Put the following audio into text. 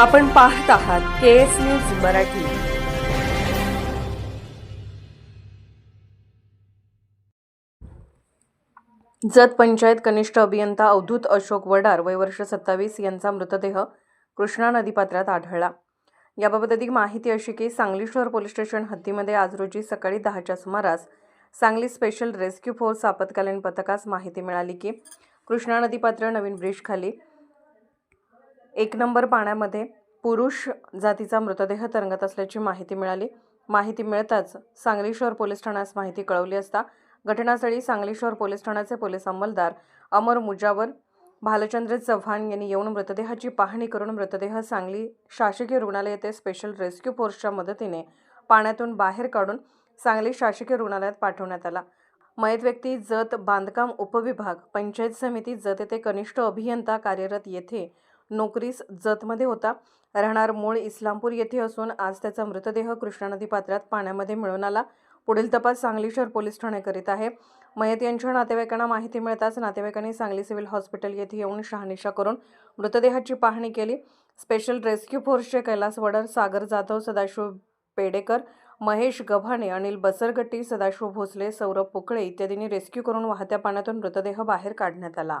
आपण पाहत आहात K S news Marathi. Jat panchayat कनिष्ठ अभियंता अवधूत अशोक वडार वय वर्ष सत्तावीस यांचा मृतदेह कृष्णा नदीपात्रात आढळला. याबाबत अधिक माहिती अशी की सांगली शहर पोलीस स्टेशन हद्दीमध्ये आज रोजी सकाळी दहाच्या सुमारास सांगली स्पेशल रेस्क्यू फोर्स आपत्कालीन पथकास माहिती मिळाली की कृष्णा नदीपात्र नवीन ब्रिजखाली खाली एक नंबर पाण्यामध्ये पुरुष जातीचा मृतदेह तरंगत असल्याची माहिती मिळाली. माहिती मिळताच सांगली शहर पोलीस ठाण्यास माहिती कळवली असता घटनास्थळी सांगली शहर पोलीस ठाण्याचे पोलीस अंमलदार अमर मुजावर भालचंद्र चव्हाण यांनी येऊन मृतदेहाची पाहणी करून मृतदेह सांगली शासकीय रुग्णालय येथे स्पेशल रेस्क्यू फोर्सच्या मदतीने पाण्यातून बाहेर काढून सांगली शासकीय रुग्णालयात पाठवण्यात आला. मयत व्यक्ती जत बांधकाम उपविभाग पंचायत समिती जत येथे कनिष्ठ अभियंता कार्यरत येथे नोकरीस जतमध्ये होता. राहणार मूळ इस्लामपूर येथे असून आज त्याचा मृतदेह कृष्णा नदी पात्रात पाण्यामध्ये मिळून आला. पुढील तपास सांगली शहर पोलीस ठाणे करीत आहे. मयत यांच्या नातेवाईकांना माहिती मिळताच नातेवाईकांनी सांगली सिव्हिल हॉस्पिटल येथे येऊन शहानिशा करून मृतदेहाची पाहणी केली. स्पेशल रेस्क्यू फोर्सचे कैलास वडर सागर जाधव सदाशिव पेडेकर महेश गव्हाणे अनिल बसरगट्टी सदाशिव भोसले सौरभ पोकळे इत्यादींनी रेस्क्यू करून वाहत्या पाण्यातून मृतदेह बाहेर काढण्यात आला.